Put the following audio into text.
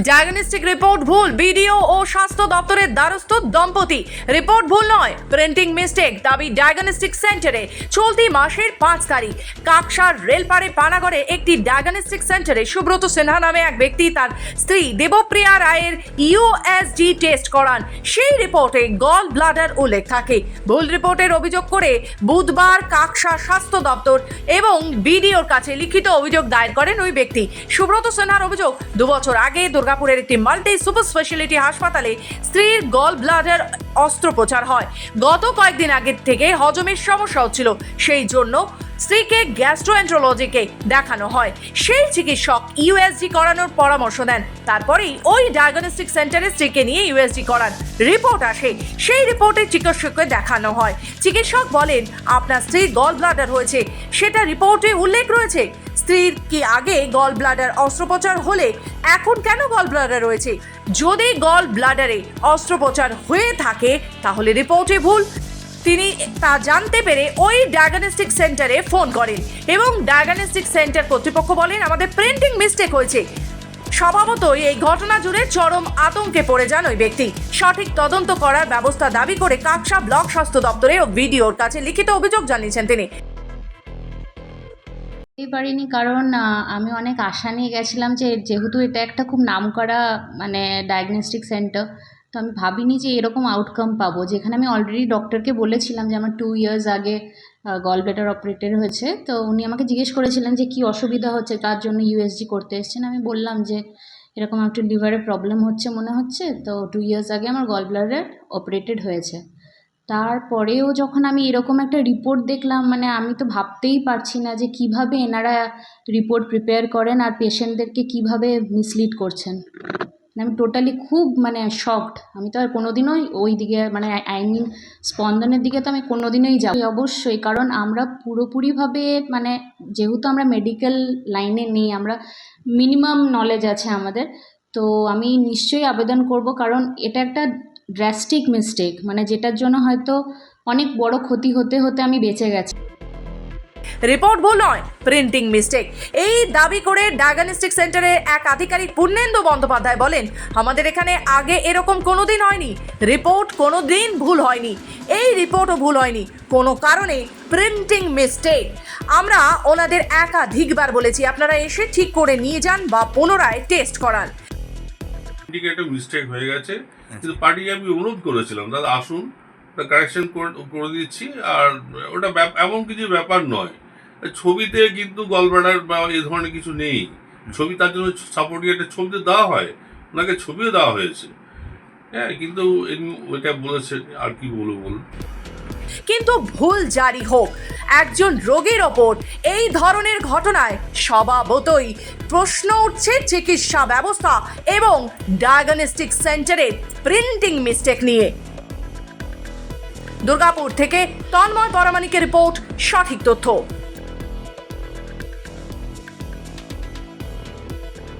Diagnostic report ভুল, BDO ও স্বাস্থ্য দপ্তরের দ্বারস্থ দম্পতি। রিপোর্ট ভুল নয় প্রিন্টিং মিস্টেক দাবি ডায়াগনস্টিক সেন্টারে চলতি মাসের পাঁচ তারিখ। কাকসার রেলপাড়ে পানাগড়ে একটি ডায়াগনস্টিক সেন্টারে সুব্রত সিনহা নামে এক ব্যক্তি তার স্ত্রী দেবপ্রিয়া রায়ের ইউএসজি টেস্ট করান। সেই রিপোর্টে গল ব্লাডার উল্লেখ থাকে। ভুল রিপোর্টের অভিযোগ করে বুধবার কাকসা স্বাস্থ্য দপ্তর এবং বিডিওর কাছে লিখিত অভিযোগ দায়ের করেন ওই ব্যক্তি। সুব্রত সিনহার অভিযোগ দু বছর আগে দুর্গাপুরের একটি মাল্টি সুপার স্পেশালিটি হাসপাতালে স্ত্রীর গল ব্লাডার অস্ত্রোপচার হয়। গত কয়েকদিন আগের থেকে হজমের সমস্যা হচ্ছিল। সেই জন্য স্ত্রীকে গ্যাস্ট্রোএন্ট্রোলজিকে দেখানো হয়। সেই চিকিৎসক ইউএসজি করানোর পরামর্শ দেন। তারপরেই ওই ডায়াগনস্টিক সেন্টারে স্ত্রীকে নিয়ে ইউএসজি করান। রিপোর্ট আসে, সেই রিপোর্টে চিকিৎসককে দেখানো হয়। চিকিৎসক বলেন, আপনার স্ত্রীর গল ব্লাডার হয়েছে। সেটা রিপোর্টে উল্লেখ রয়েছে। স্ত্রীর কি আগে গল ব্লাডার অস্ত্রোপচার হলে এখন কেন গল ব্লাডার রয়েছে? যদি গল ব্লাডারে অস্ত্রোপচার হয়ে থাকে, তাহলে রিপোর্টে ভুল। তিনি তা জানতে পেরে ওই ডায়াগনস্টিক সেন্টারে ফোন করেন এবং ডায়াগনস্টিক সেন্টার কর্তৃপক্ষ বলেন, আমাদের প্রিন্টিং মিস্টেক হয়েছে। স্বভাবতই এই ঘটনা জুড়ে চরম আতঙ্কে পড়ে যান ওই ব্যক্তি। সঠিক তদন্ত করার ব্যবস্থা দাবি করে কাকসা ব্লক স্বাস্থ্য দপ্তরে ও ভিডিওর কাছে লিখিত অভিযোগ জানিয়েছেন তিনি। পারিনি, কারণ আমি অনেক আশা নিয়ে গেছিলাম যে যেহেতু এটা একটা খুব নামকরা মানে ডায়াগনস্টিক সেন্টার তো আমি ভাবিনি যে এরকম আউটকাম পাবো। যেখানে আমি অলরেডি ডক্টরকে বলেছিলাম যে আমার টু ইয়ার্স আগে গল ব্লেডার অপারেটেড হয়েছে। তো উনি আমাকে জিজ্ঞেস করেছিলেন যে কি অসুবিধা হচ্ছে তার জন্য ইউএসজি করতে এসেছেন। আমি বললাম যে এরকম একটু লিভারে প্রবলেম হচ্ছে মনে হচ্ছে। তো টু ইয়ার্স আগে আমার গল ব্লাডার অপারেটেড হয়েছে। তারপরেও যখন আমি এরকম একটা রিপোর্ট দেখলাম মানে আমি তো ভাবতেই পারছি না যে কীভাবে এনারা রিপোর্ট প্রিপেয়ার করেন আর পেশেন্টদেরকে কীভাবে মিসলিড করছেন। আমি টোটালি খুব মানে শকড আমি তো আর কোনোদিনই ওই দিকে মানে আই মিন স্পন্দনের দিকে তো আমি কোনোদিনই যাই অবশ্যই, কারণ আমরা পুরোপুরিভাবে মানে যেহেতু আমরা মেডিকেল লাইনে নেই, আমরা মিনিমাম নলেজ আছে আমাদের, তো আমি নিশ্চয়ই আবেদন করব, কারণ এটা একটা ড্রাস্টিক মিস্টেক মানে যেটার জন্য হয়তো অনেক বড় ক্ষতি হতে হতে আমি বেঁচে গেছি। রিপোর্ট ভুল নয় প্রিন্টিং মিস্টেক এই দাবি করে ডায়াগনস্টিক সেন্টারের এক আধিকারিক পূর্ণেন্দু বন্দ্যোপাধ্যায় বলেন, আমাদের এখানে আগে এরকম কোনো দিন হয়নি। রিপোর্ট কোনো দিন ভুল হয়নি। এই রিপোর্টও ভুল হয়নি। কোনো কারণে প্রিন্টিং মিস্টেক আমরা ওনাদের একাধিকবার বলেছি, আপনারা এসে ঠিক করে নিয়ে যান বা পুনরায় টেস্ট করান। একটা মিস্টেক হয়ে গেছে। কিন্তু পার্টিকে আমি অনুরোধ করেছিলাম, দাদা আসুন কারেকশন করে দিচ্ছি, আর ওটা এমন কিছু ব্যাপার নয়। ছবিতে কিন্তু গলব্লাডার বা এই ধরনের কিছু নেই। ছবি তার জন্য সাপোর্টিং একটা ছবিতে দেওয়া হয়, ওনাকে ছবিও দেওয়া হয়েছে। হ্যাঁ কিন্তু ওইটা বলেছে, আর কি বলব বলুন। কিন্তু ভুল জারি হোক, একজন রোগীর ওপর এই ধরনের ঘটনায় স্বভাবতই প্রশ্ন উঠছে চিকিৎসা ব্যবস্থা এবং ডায়াগনস্টিক সেন্টারের প্রিন্টিং মিস্টেক নিয়ে। দুর্গাপুর থেকে তন্ময় পরামানিকের রিপোর্ট সঠিক তথ্য।